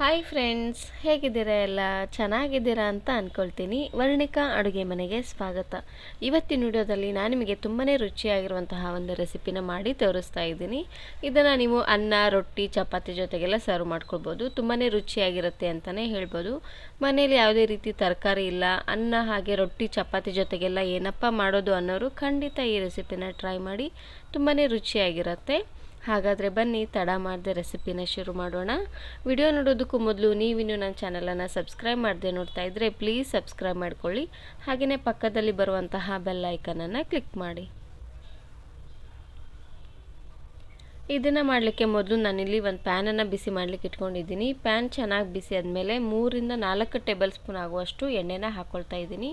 Hi friends ಹೇಗಿದ್ದೀರಾ ಎಲ್ಲ? ಚೆನ್ನಾಗಿದ್ದೀರಾ ಅಂತ ಅಂದ್ಕೊಳ್ತೀನಿ ವರ್ಣಿಕಾ ಅಡುಗೆ ಮನೆಗೆ ಸ್ವಾಗತ. ಇವತ್ತಿನ ವಿಡಿಯೋದಲ್ಲಿ ನಾನು ನಿಮಗೆ ತುಂಬಾ ರುಚಿಯಾಗಿರುವಂತಹ ಒಂದು ರೆಸಿಪಿನ ಮಾಡಿ ತೋರಿಸ್ತಾ ಇದ್ದೀನಿ. ಇದನ್ನು ನೀವು ಅನ್ನ, ರೊಟ್ಟಿ, ಚಪಾತಿ ಜೊತೆಗೆಲ್ಲ ಸರ್ವ್ ಮಾಡ್ಕೊಳ್ಬೋದು. ತುಂಬಾ ರುಚಿಯಾಗಿರುತ್ತೆ ಅಂತಲೇ ಹೇಳ್ಬೋದು. ಮನೇಲಿ ಯಾವುದೇ ರೀತಿ ತರಕಾರಿ ಇಲ್ಲ, ಅನ್ನ ಹಾಗೆ ರೊಟ್ಟಿ, ಚಪಾತಿ ಜೊತೆಗೆಲ್ಲ ಏನಪ್ಪ ಮಾಡೋದು ಅನ್ನೋರು ಖಂಡಿತ ಈ ರೆಸಿಪಿನ ಟ್ರೈ ಮಾಡಿ. ತುಂಬಾ ರುಚಿಯಾಗಿರುತ್ತೆ. ಹಾಗಾದರೆ ಬನ್ನಿ, ತಡ ಮಾಡದೆ ರೆಸಿಪಿನ ಶುರು ಮಾಡೋಣ. ವಿಡಿಯೋ ನೋಡೋದಕ್ಕೂ ಮೊದಲು ನೀವಿನ್ನೂ ನನ್ನ ಚಾನಲನ್ನು ಸಬ್ಸ್ಕ್ರೈಬ್ ಮಾಡದೆ ನೋಡ್ತಾ ಇದ್ದರೆ ಪ್ಲೀಸ್ ಸಬ್ಸ್ಕ್ರೈಬ್ ಮಾಡ್ಕೊಳ್ಳಿ. ಹಾಗೆಯೇ ಪಕ್ಕದಲ್ಲಿ ಬರುವಂತಹ ಬೆಲ್ ಐಕನನ್ನು ಕ್ಲಿಕ್ ಮಾಡಿ. ಇದನ್ನು ಮಾಡಲಿಕ್ಕೆ ಮೊದಲು ನಾನಿಲ್ಲಿ ಒಂದು ಪ್ಯಾನನ್ನು ಬಿಸಿ ಮಾಡಲಿಕ್ಕೆ ಇಟ್ಕೊಂಡಿದ್ದೀನಿ. ಪ್ಯಾನ್ ಚೆನ್ನಾಗಿ ಬಿಸಿ ಆದಮೇಲೆ ಮೂರಿಂದ ನಾಲ್ಕು ಟೇಬಲ್ ಸ್ಪೂನ್ ಆಗುವಷ್ಟು ಎಣ್ಣೆನ ಹಾಕ್ಕೊಳ್ತಾ ಇದ್ದೀನಿ.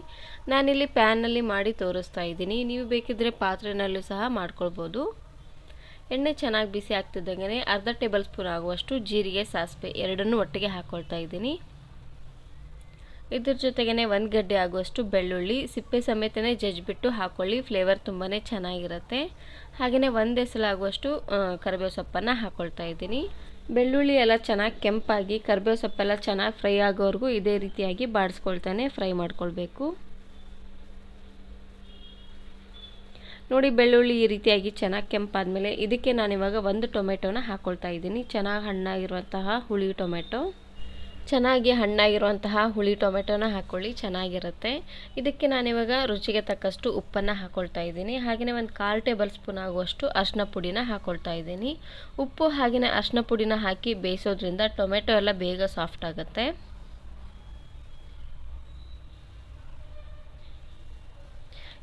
ನಾನಿಲ್ಲಿ ಪ್ಯಾನಲ್ಲಿ ಮಾಡಿ ತೋರಿಸ್ತಾ ಇದ್ದೀನಿ. ನೀವು ಬೇಕಿದ್ದರೆ ಪಾತ್ರೆನಲ್ಲೂ ಸಹ ಮಾಡ್ಕೊಳ್ಬೋದು. ಎಣ್ಣೆ ಚೆನ್ನಾಗಿ ಬಿಸಿ ಆಗ್ತಿದ್ದಂಗೆ ಅರ್ಧ ಟೇಬಲ್ ಸ್ಪೂನ್ ಆಗುವಷ್ಟು ಜೀರಿಗೆ, ಸಾಸಿವೆ ಎರಡನ್ನೂ ಒಟ್ಟಿಗೆ ಹಾಕ್ಕೊಳ್ತಾ ಇದ್ದೀನಿ. ಇದ್ರ ಜೊತೆಗೇ ಒಂದು ಗಡ್ಡೆ ಆಗುವಷ್ಟು ಬೆಳ್ಳುಳ್ಳಿ, ಸಿಪ್ಪೆ ಸಮೇತನೇ ಜಜ್ಜಿಬಿಟ್ಟು ಹಾಕ್ಕೊಳ್ಳಿ ಫ್ಲೇವರ್ ತುಂಬಾ ಚೆನ್ನಾಗಿರುತ್ತೆ. ಹಾಗೆಯೇ ಒಂದು ಎಸಲಾಗುವಷ್ಟು ಕರಿಬೇವು ಸೊಪ್ಪನ್ನು ಹಾಕ್ಕೊಳ್ತಾ ಇದ್ದೀನಿ. ಬೆಳ್ಳುಳ್ಳಿ ಎಲ್ಲ ಚೆನ್ನಾಗಿ ಕೆಂಪಾಗಿ, ಕರಿಬೇವು ಸೊಪ್ಪೆಲ್ಲ ಚೆನ್ನಾಗಿ ಫ್ರೈ ಆಗೋವರೆಗೂ ಇದೇ ರೀತಿಯಾಗಿ ಬಾಡಿಸ್ಕೊಳ್ತಾನೆ, ಫ್ರೈ ಮಾಡ್ಕೊಳ್ಬೇಕು. ನೋಡಿ ಬೆಳ್ಳುಳ್ಳಿ ಈ ರೀತಿಯಾಗಿ ಚೆನ್ನಾಗಿ ಕೆಂಪಾದಮೇಲೆ ಇದಕ್ಕೆ ನಾನಿವಾಗ ಒಂದು ಟೊಮೆಟೊನ ಹಾಕ್ಕೊಳ್ತಾ ಇದ್ದೀನಿ. ಚೆನ್ನಾಗಿ ಹಣ್ಣಾಗಿರುವಂತಹ ಹುಳಿ ಟೊಮೆಟೊ. ಚೆನ್ನಾಗಿ ಹಣ್ಣಾಗಿರುವಂತಹ ಹುಳಿ ಟೊಮೆಟೊನ ಹಾಕ್ಕೊಳ್ಳಿ ಚೆನ್ನಾಗಿರುತ್ತೆ. ಇದಕ್ಕೆ ನಾನಿವಾಗ ರುಚಿಗೆ ತಕ್ಕಷ್ಟು ಉಪ್ಪನ್ನು ಹಾಕ್ಕೊಳ್ತಾ ಇದ್ದೀನಿ. ಹಾಗೆಯೇ ಒಂದು ಕಾಲು ಟೇಬಲ್ ಸ್ಪೂನ್ ಆಗುವಷ್ಟು ಅರ್ಶಿನ ಪುಡಿನ ಹಾಕ್ಕೊಳ್ತಾ ಇದ್ದೀನಿ. ಉಪ್ಪು ಹಾಗೆಯೇ ಅರ್ಶಿನ ಪುಡಿನ ಹಾಕಿ ಬೇಯಿಸೋದ್ರಿಂದ ಟೊಮೆಟೊ ಎಲ್ಲ ಬೇಗ ಸಾಫ್ಟ್ ಆಗುತ್ತೆ.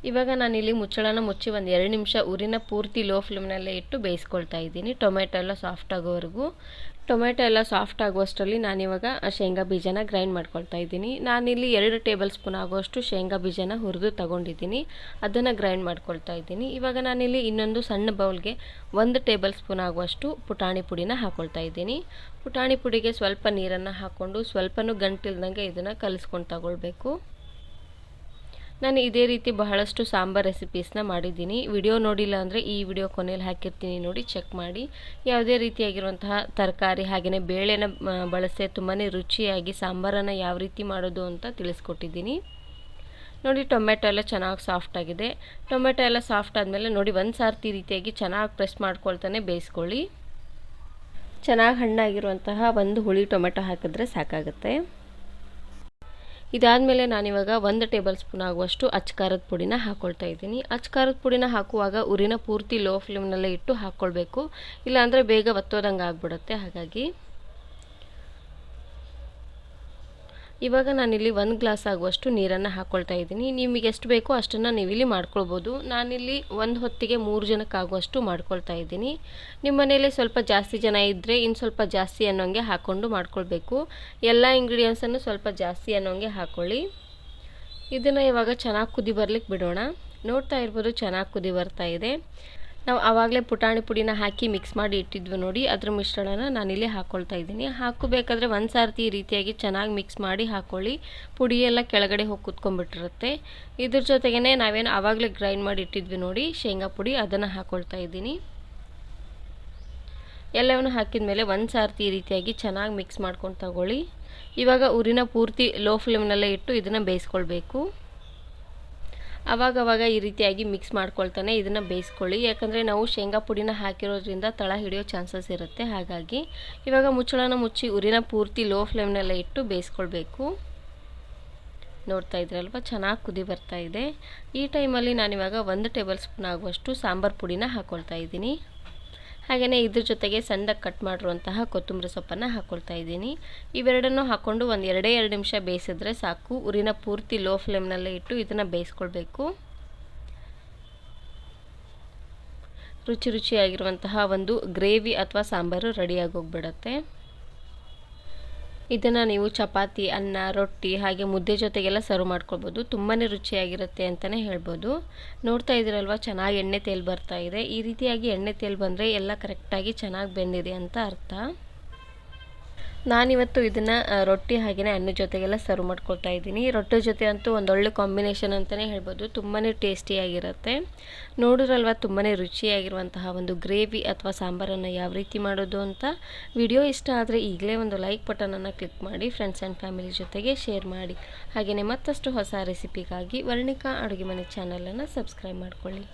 ಇವಾಗ ನಾನಿಲ್ಲಿ ಮುಚ್ಚಳನ ಮುಚ್ಚಿ ಒಂದು ಎರಡು ನಿಮಿಷ ಉರಿನ ಪೂರ್ತಿ ಲೋ ಫ್ಲೇಮ್ನಲ್ಲೇ ಇಟ್ಟು ಬೇಯಿಸ್ಕೊಳ್ತಾ ಇದ್ದೀನಿ. ಟೊಮೆಟೊ ಎಲ್ಲ ಸಾಫ್ಟ್ ಆಗೋವರೆಗೂ. ಟೊಮೆಟೊ ಎಲ್ಲ ಸಾಫ್ಟ್ ಆಗುವಷ್ಟರಲ್ಲಿ ನಾನಿವಾಗ ಶೇಂಗಾ ಬೀಜನ ಗ್ರೈಂಡ್ ಮಾಡ್ಕೊಳ್ತಾ ಇದ್ದೀನಿ. ನಾನಿಲ್ಲಿ ಎರಡು ಟೇಬಲ್ ಸ್ಪೂನ್ ಆಗುವಷ್ಟು ಶೇಂಗಾ ಬೀಜನ ಹುರಿದು ತಗೊಂಡಿದ್ದೀನಿ. ಅದನ್ನು ಗ್ರೈಂಡ್ ಮಾಡ್ಕೊಳ್ತಾ ಇದ್ದೀನಿ. ಇವಾಗ ನಾನಿಲ್ಲಿ ಇನ್ನೊಂದು ಸಣ್ಣ ಬೌಲ್ಗೆ ಒಂದು ಟೇಬಲ್ ಸ್ಪೂನ್ ಆಗುವಷ್ಟು ಪುಟಾಣಿ ಪುಡಿನ ಹಾಕ್ಕೊಳ್ತಾ ಇದ್ದೀನಿ. ಪುಟಾಣಿ ಪುಡಿಗೆ ಸ್ವಲ್ಪ ನೀರನ್ನು ಹಾಕ್ಕೊಂಡು ಸ್ವಲ್ಪನೂ ಗಂಟಿಲ್ದಂಗೆ ಇದನ್ನು ಕಲಿಸ್ಕೊಂಡು ತಗೊಳ್ಬೇಕು. ನಾನು ಇದೇ ರೀತಿ ಬಹಳಷ್ಟು ಸಾಂಬಾರ್ ರೆಸಿಪೀಸ್ನ ಮಾಡಿದ್ದೀನಿ. ವಿಡಿಯೋ ನೋಡಿಲ್ಲ ಅಂದರೆ ಈ ವಿಡಿಯೋ ಕೊನೆಯಲ್ಲಿ ಹಾಕಿರ್ತೀನಿ ನೋಡಿ ಚೆಕ್ ಮಾಡಿ. ಯಾವುದೇ ರೀತಿಯಾಗಿರುವಂತಹ ತರಕಾರಿ ಹಾಗೆಯೇ ಬೇಳೆನ ಬಳಸದೆ ತುಂಬಾ ರುಚಿಯಾಗಿ ಸಾಂಬಾರನ್ನು ಯಾವ ರೀತಿ ಮಾಡೋದು ಅಂತ ತಿಳಿಸ್ಕೊಟ್ಟಿದ್ದೀನಿ. ನೋಡಿ, ಟೊಮೆಟೊ ಎಲ್ಲ ಚೆನ್ನಾಗಿ ಸಾಫ್ಟ್ ಆಗಿದೆ. ಟೊಮೆಟೊ ಎಲ್ಲ ಸಾಫ್ಟ್ ಆದಮೇಲೆ ನೋಡಿ, ಒಂದು ಸಾರ್ತಿ ರೀತಿಯಾಗಿ ಚೆನ್ನಾಗಿ ಪ್ರೆಸ್ ಮಾಡ್ಕೊಳ್ತಾನೆ ಬೇಯಿಸ್ಕೊಳ್ಳಿ. ಚೆನ್ನಾಗಿ ಹಣ್ಣಾಗಿರುವಂತಹ ಒಂದು ಹುಳಿ ಟೊಮೆಟೊ ಹಾಕಿದ್ರೆ ಸಾಕಾಗುತ್ತೆ. ಇದಾದಮೇಲೆ ನಾನಿವಾಗ ಒಂದು ಟೇಬಲ್ ಸ್ಪೂನ್ ಆಗುವಷ್ಟು ಅಚ್ಕಾರದ ಪುಡಿನ ಹಾಕ್ಕೊಳ್ತಾ ಇದ್ದೀನಿ. ಅಚ್ಕಾರದ ಪುಡಿನ ಹಾಕುವಾಗ ಉರಿನ ಪೂರ್ತಿ ಲೋ ಫ್ಲೇಮ್ನಲ್ಲೇ ಇಟ್ಟು ಹಾಕ್ಕೊಳ್ಬೇಕು ಇಲ್ಲಾಂದರೆ ಬೇಗ ಒತ್ತೋದಂಗೆ ಆಗಿಬಿಡುತ್ತೆ ಹಾಗಾಗಿ ಇವಾಗ ನಾನಿಲ್ಲಿ ಒಂದು ಗ್ಲಾಸ್ ಆಗುವಷ್ಟು ನೀರನ್ನು ಹಾಕ್ಕೊಳ್ತಾ ಇದ್ದೀನಿ. ನಿಮಗೆ ಎಷ್ಟು ಬೇಕೋ ಅಷ್ಟನ್ನು ನೀವಿಲ್ಲಿ ಮಾಡ್ಕೊಳ್ಬೋದು. ನಾನಿಲ್ಲಿ ಒಂದು ಹೊತ್ತಿಗೆ ಮೂರು ಜನಕ್ಕಾಗುವಷ್ಟು ಮಾಡ್ಕೊಳ್ತಾ ಇದ್ದೀನಿ. ನಿಮ್ಮ ಮನೇಲಿ ಸ್ವಲ್ಪ ಜಾಸ್ತಿ ಜನ ಇದ್ದರೆ ಇನ್ನು ಸ್ವಲ್ಪ ಜಾಸ್ತಿ ಅನ್ನೋಂಗೆ ಹಾಕ್ಕೊಂಡು ಮಾಡ್ಕೊಳ್ಬೇಕು. ಎಲ್ಲ ಇಂಗ್ರೀಡಿಯೆಂಟ್ಸನ್ನು ಸ್ವಲ್ಪ ಜಾಸ್ತಿ ಅನ್ನೋಂಗೆ ಹಾಕ್ಕೊಳ್ಳಿ ಇದನ್ನು ಇವಾಗ ಚೆನ್ನಾಗಿ ಕುದಿ ಬರ್ಲಿಕ್ಕೆ ಬಿಡೋಣ. ನೋಡ್ತಾ ಇರ್ಬೋದು ಚೆನ್ನಾಗಿ ಕುದಿ ಬರ್ತಾ ಇದೆ. ನಾವು ಆವಾಗಲೇ ಪುಟಾಣಿ ಪುಡಿನ ಹಾಕಿ ಮಿಕ್ಸ್ ಮಾಡಿ ಇಟ್ಟಿದ್ವಿ ನೋಡಿ. ಅದ್ರ ಮಿಶ್ರಣನ ನಾನಿಲ್ಲಿ ಹಾಕ್ಕೊಳ್ತಾ ಇದ್ದೀನಿ. ಹಾಕೋಬೇಕಾದ್ರೆ ಒಂದು ಸಾರ್ತಿ ಈ ರೀತಿಯಾಗಿ ಚೆನ್ನಾಗಿ ಮಿಕ್ಸ್ ಮಾಡಿ ಹಾಕ್ಕೊಳ್ಳಿ ಪುಡಿ ಎಲ್ಲ ಕೆಳಗಡೆ ಹೋಗಿ ಕುತ್ಕೊಂಡ್ಬಿಟ್ಟಿರುತ್ತೆ. ಇದ್ರ ಜೊತೆಗೇ ನಾವೇನು ಆವಾಗಲೇ ಗ್ರೈಂಡ್ ಮಾಡಿ ಇಟ್ಟಿದ್ವಿ ನೋಡಿ. ಶೇಂಗಾ ಪುಡಿ ಅದನ್ನು ಹಾಕ್ಕೊಳ್ತಾ ಇದ್ದೀನಿ. ಎಲ್ಲವನ್ನು ಹಾಕಿದ ಮೇಲೆ ಒಂದು ಸಾರ್ತಿ ಈ ರೀತಿಯಾಗಿ ಚೆನ್ನಾಗಿ ಮಿಕ್ಸ್ ಮಾಡ್ಕೊಂಡು ತಗೊಳ್ಳಿ. ಇವಾಗ ಉರಿನ ಪೂರ್ತಿ ಲೋ ಫ್ಲೇಮ್ನಲ್ಲೇ ಇಟ್ಟು ಇದನ್ನು ಬೇಯಿಸ್ಕೊಳ್ಬೇಕು. ಅವಾಗವಾಗ ಈ ರೀತಿಯಾಗಿ ಮಿಕ್ಸ್ ಮಾಡ್ಕೊಳ್ತಾನೆ, ಇದನ್ನು ಬೇಯಿಸ್ಕೊಳ್ಳಿ. ಯಾಕಂದರೆ ನಾವು ಶೇಂಗಾ ಪುಡಿನ ಹಾಕಿರೋದ್ರಿಂದ ತಳ ಹಿಡಿಯೋ ಚಾನ್ಸಸ್ ಇರುತ್ತೆ. ಹಾಗಾಗಿ ಇವಾಗ ಮುಚ್ಚಳನ ಮುಚ್ಚಿ ಉರಿನ ಪೂರ್ತಿ ಲೋ ಫ್ಲೇಮ್ನೆಲ್ಲ ಇಟ್ಟು ಬೇಯಿಸ್ಕೊಳ್ಬೇಕು. ನೋಡ್ತಾ ಇದ್ರಲ್ವ? ಚೆನ್ನಾಗಿ ಕುದಿ ಬರ್ತಾ ಇದೆ. ಈ ಟೈಮಲ್ಲಿ ನಾನಿವಾಗ ಒಂದು ಟೇಬಲ್ ಸ್ಪೂನ್ ಆಗುವಷ್ಟು ಸಾಂಬಾರು ಪುಡಿನ ಹಾಕ್ಕೊಳ್ತಾ ಇದ್ದೀನಿ. ಹಾಗೆಯೇ ಇದ್ರ ಜೊತೆಗೆ ಸಣ್ಣದಾಗಿ ಕಟ್ ಮಾಡಿರುವಂತಹ ಕೊತ್ತಂಬರಿ ಸೊಪ್ಪನ್ನು ಹಾಕ್ಕೊಳ್ತಾ ಇದ್ದೀನಿ. ಇವೆರಡನ್ನು ಹಾಕ್ಕೊಂಡು ಒಂದು ಎರಡೇ ಎರಡು ನಿಮಿಷ ಬೇಯಿಸಿದ್ರೆ ಸಾಕು. ಉರಿನ ಪೂರ್ತಿ ಲೋ ಫ್ಲೇಮ್ನಲ್ಲೇ ಇಟ್ಟು ಇದನ್ನು ಬೇಯಿಸ್ಕೊಳ್ಬೇಕು. ರುಚಿ ರುಚಿಯಾಗಿರುವಂತಹ ಒಂದು ಗ್ರೇವಿ ಅಥವಾ ಸಾಂಬಾರು ರೆಡಿಯಾಗಿ ಹೋಗ್ಬಿಡತ್ತೆ ಇದನ್ನು ನೀವು ಚಪಾತಿ, ಅನ್ನ, ರೊಟ್ಟಿ ಹಾಗೆ ಮುದ್ದೆ ಜೊತೆಗೆಲ್ಲ ಸರ್ವ್ ಮಾಡ್ಕೊಳ್ಬೋದು. ತುಂಬಾ ರುಚಿಯಾಗಿರುತ್ತೆ ಅಂತಲೇ ಹೇಳ್ಬೋದು. ನೋಡ್ತಾ ಇದ್ದೀರಲ್ವ, ಚೆನ್ನಾಗಿ ಎಣ್ಣೆ ತೇಲ್ ಬರ್ತಾ ಇದೆ. ಈ ರೀತಿಯಾಗಿ ಎಣ್ಣೆ ತೇಲ್ ಬಂದರೆ ಎಲ್ಲ ಕರೆಕ್ಟಾಗಿ ಚೆನ್ನಾಗಿ ಬೆಂದಿದೆ ಅಂತ ಅರ್ಥ. ನಾನಿವತ್ತು ಇದನ್ನು ರೊಟ್ಟಿ ಹಾಗೆಯೇ ಅನ್ನ ಜೊತೆಗೆಲ್ಲ ಸರ್ವ್ ಮಾಡ್ಕೊಳ್ತಾ ಇದ್ದೀನಿ. ರೊಟ್ಟಿ ಜೊತೆ ಅಂತೂ ಒಂದೊಳ್ಳೆ ಕಾಂಬಿನೇಷನ್ ಅಂತಲೇ ಹೇಳ್ಬೋದು. ತುಂಬಾ ಟೇಸ್ಟಿಯಾಗಿರುತ್ತೆ ನೋಡಿದ್ರಲ್ವ ತುಂಬಾ ರುಚಿಯಾಗಿರುವಂತಹ ಒಂದು ಗ್ರೇವಿ ಅಥವಾ ಸಾಂಬಾರನ್ನು ಯಾವ ರೀತಿ ಮಾಡೋದು ಅಂತ? ವಿಡಿಯೋ ಇಷ್ಟ ಆದರೆ ಈಗಲೇ ಒಂದು ಲೈಕ್ ಬಟನನ್ನು ಕ್ಲಿಕ್ ಮಾಡಿ ಫ್ರೆಂಡ್ಸ್ ಆ್ಯಂಡ್ ಫ್ಯಾಮಿಲಿ ಜೊತೆಗೆ ಶೇರ್ ಮಾಡಿ. ಹಾಗೆಯೇ ಮತ್ತಷ್ಟು ಹೊಸ ರೆಸಿಪಿಗಾಗಿ ವರ್ಣಿಕಾ ಅಡುಗೆ ಮನೆ ಚಾನಲನ್ನು ಸಬ್ಸ್ಕ್ರೈಬ್ ಮಾಡ್ಕೊಳ್ಳಿ.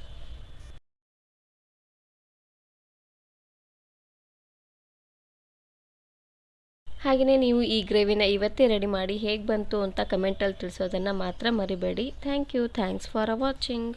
ಹಾಗೆಯೇ ನೀವು ಈ ಗ್ರೇವಿನ ಇವತ್ತೇ ರೆಡಿ ಮಾಡಿ ಹೇಗೆ ಬಂತು ಅಂತ ಕಮೆಂಟಲ್ಲಿ ತಿಳಿಸೋದನ್ನು ಮಾತ್ರ ಮರಿಬೇಡಿ. Thank you. Thanks for watching.